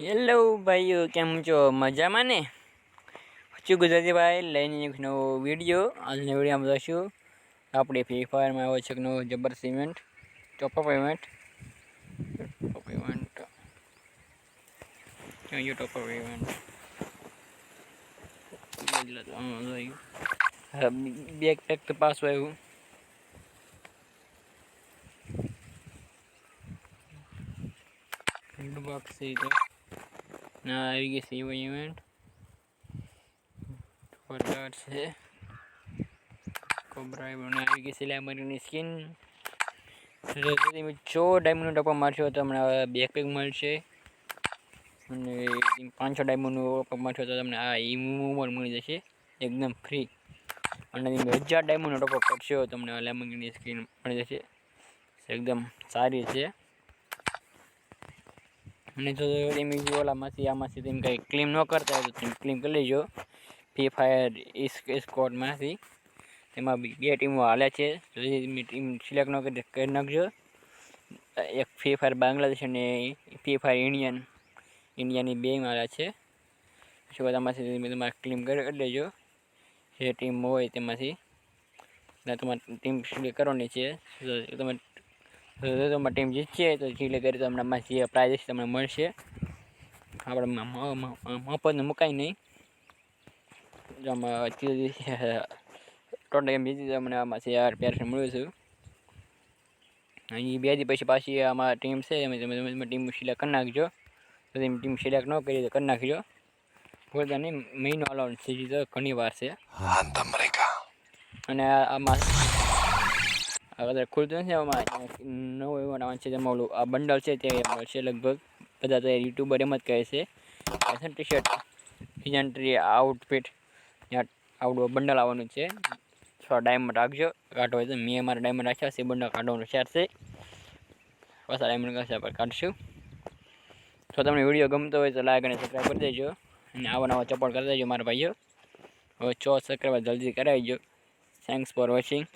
Hello ભાઈઓ, કેમ છો? મજામાં ને? શું ગુજરાતી ભાઈ લઈને એક નવો વીડિયો. આજના વિડીયોમાં જોશું આપણે ફ્રી ફાયરમાં આવ્યો છે નવો જબર event top up event top up event જોઈએ ટોપઅપ ઇવેન્ટ બેક પેક તો પાછું આવ્યું. બોક્સ થઈ તો. ના આવી ગઈ સીવો ઇવેન્ટ કલર છે કોબ્રા ઇવેન્ટ આવી ગઈ છે મરીની સ્કિન તમે ચો ડાયમંડનો ટપા મારશો તો તમને બે પેક મળશે અને પાંચસો ડાયમંડનું ટપા મારશો તો તમને આ ઇમોર મળી જશે એકદમ ફ્રી અને તમે હજાર ડાયમંડનો ટપો કરશો તમને લેમંગની સ્કિન મળી જશે એકદમ સારી છે અને જો તમે ઓલામાંથી આમાંથી તમે કંઈ ક્લેમ ન કરતા હોય તો તમે ક્લીમ કરી લેજો. ફ્રી ફાયર સ્કોડમાંથી તેમાં બે ટીમો હાલે છે. જો ટીમ સિલેક્ટ ન કરી કરી નાખજો. એક ફ્રી ફાયર બાંગ્લાદેશ અને ફ્રી ફાયર ઇન્ડિયન ઇન્ડિયાની બે હાલે છે. પછી બધામાંથી તમે તમારે ક્લીમ કરી લેજો. જે ટીમ હોય તેમાંથી. તમારે ટીમ સિલેક્ટ કરવાની છે. તમે તમારી ટીમ જીતશે તો જીલે કરી તમને જે પ્રાઇઝ તમને મળશે. આપણે મફતને મુકાય નહીં. જો ટોટલ ગેમ જીતી તમને આમાં યાર પ્યારથી મળ્યું છું. અહીં બે દી પછી પાછી આમાં ટીમ છે એમ તમે તમે ટીમ સિલેક્ટ કરી નાખજો. તો તમે ટીમ સિલેક્ટ ન કરી તો કરી નાખજો. બોલતા નહીં મહિનો અલાઉન્સ થઈ તો ઘણી વાર છે. અને આમાં કદાચ ખુલતું નથી આમાં. નવો એવો નામ છે જેમાં ઓલું આ બંડલ છે તે મળશે લગભગ. બધા તો યુટ્યુબર એમ જ કહે છે. ફેશન ટી શર્ટ હિજન્ટ્રી આઉટફિટ આવડું બંડલ આવવાનું છે. થોડા ડાયમંડ રાખજો. કાઢો હોય તો મેં મારા ડાયમંડ રાખ્યા છે. બંડલ કાઢવાનું શેર છે. પાછા ડાયમંડ કશે આપણે કાઢશું. જો તમને વીડિયો ગમતો હોય તો લાઈક અને સબસ્ક્રાઈબ કરી દેજો. અને આવા નવા સપોર્ટ કરી દેજો મારા ભાઈઓ. હવે ચો સબસ્ક્રાઈબ જલ્દી કરાવી કરાવીજો થેન્ક્સ ફોર વોચિંગ